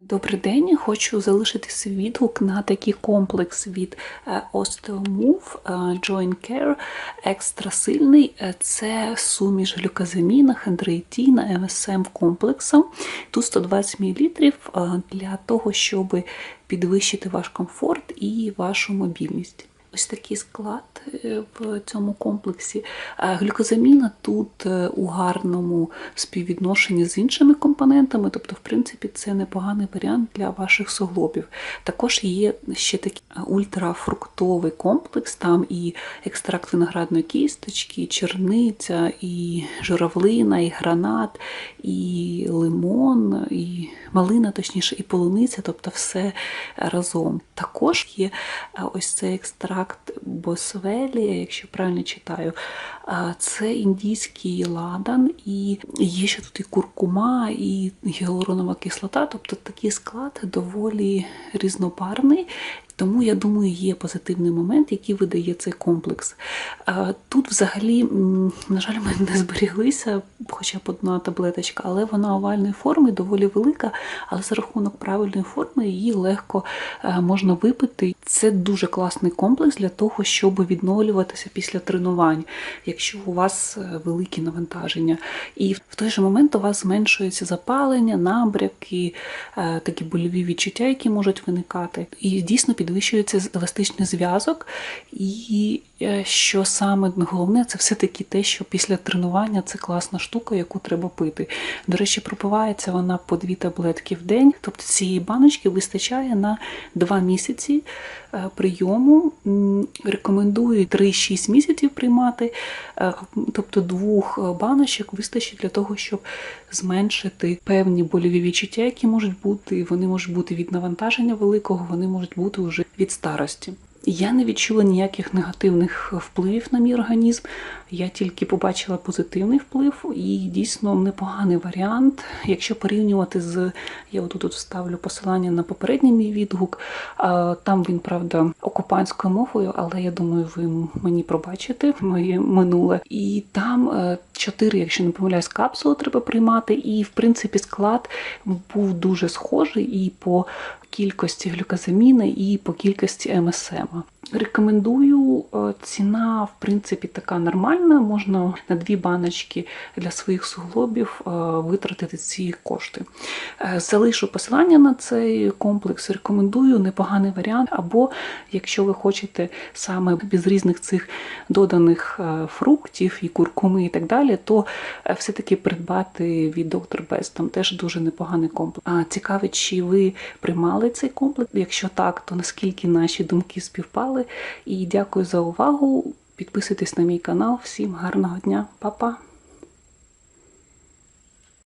Добрий день, хочу залишити свій відгук на такий комплекс від е, Osteomove е, Joint Care екстра сильний. Е, Це суміш глюказаміна, хендроїтіна, МСМ комплексом. Тут 120 мл для того, щоб підвищити ваш комфорт і вашу мобільність. Ось такий склад е, в цьому комплексі. Глюкозаміна тут е, у гарному співвідношенні з іншими компонентами, тобто, в принципі, це непоганий варіант для ваших суглобів. Також є ще такий ультрафруктовий комплекс, там і екстракт виноградної кісточки, і черниця, і журавлина, і гранат, і лимон, і малина, точніше, і полуниця, тобто все разом. Також є е, ось цей екстракт босвелія, якщо правильно читаю. Це індійський ладан, і є ще тут і куркума, і гіалуронова кислота, тобто такий склад доволі різнобарний. Тому я думаю, є позитивний момент, який видає цей комплекс. Тут, взагалі, на жаль, мене не зберіглися, хоча б одна таблеточка, але вона овальної форми, доволі велика, але за рахунок правильної форми її легко е, можна випити. Це дуже класний комплекс для того, щоб відновлюватися після тренувань, якщо у вас е, великі навантаження. І в той же момент у вас зменшується запалення, набряки, е, такі больові відчуття, які можуть виникати. І дійсно підвищується еластичний зв'язок. І е, що саме головне, це все-таки те, що після тренування це класна штука, яку треба пити. До речі, пропивається вона по дві таблетки в день, тобто цієї баночки вистачає на 2 місяці е, прийому. Рекомендую 3-6 місяців приймати, е, тобто двох баночок вистачить для того, щоб зменшити певні больові відчуття, які можуть бути. Вони можуть бути від навантаження великого, вони можуть бути вже від старості. Я не відчула ніяких негативних впливів на мій організм. Я тільки побачила позитивний вплив і дійсно непоганий варіант. Якщо порівнювати з я отут тут вставлю посилання на попередній мій відгук. Там він, правда, окупантською мовою, але я думаю, ви мені пробачите моє минуле. І там е, чотири, якщо не помиляюсь, капсули треба приймати. І в принципі склад був дуже схожий і по кількості глюказаміни, і по кількості МСМ. Рекомендую, е, ціна, в принципі, така нормальна. Можна на дві баночки для своїх суглобів е, витратити ці кошти. Е, Залишу посилання на цей комплекс, рекомендую непоганий варіант. Або якщо ви хочете саме без різних цих доданих фруктів і куркуми і так далі, то все-таки придбати від Dr. Best, там теж дуже непоганий комплекс. Цікавить, чи ви приймали цей комплекс? Якщо так, то наскільки наші думки співпали? І дякую за увагу. Підписуйтесь на мій канал. Всім гарного дня, Па-па!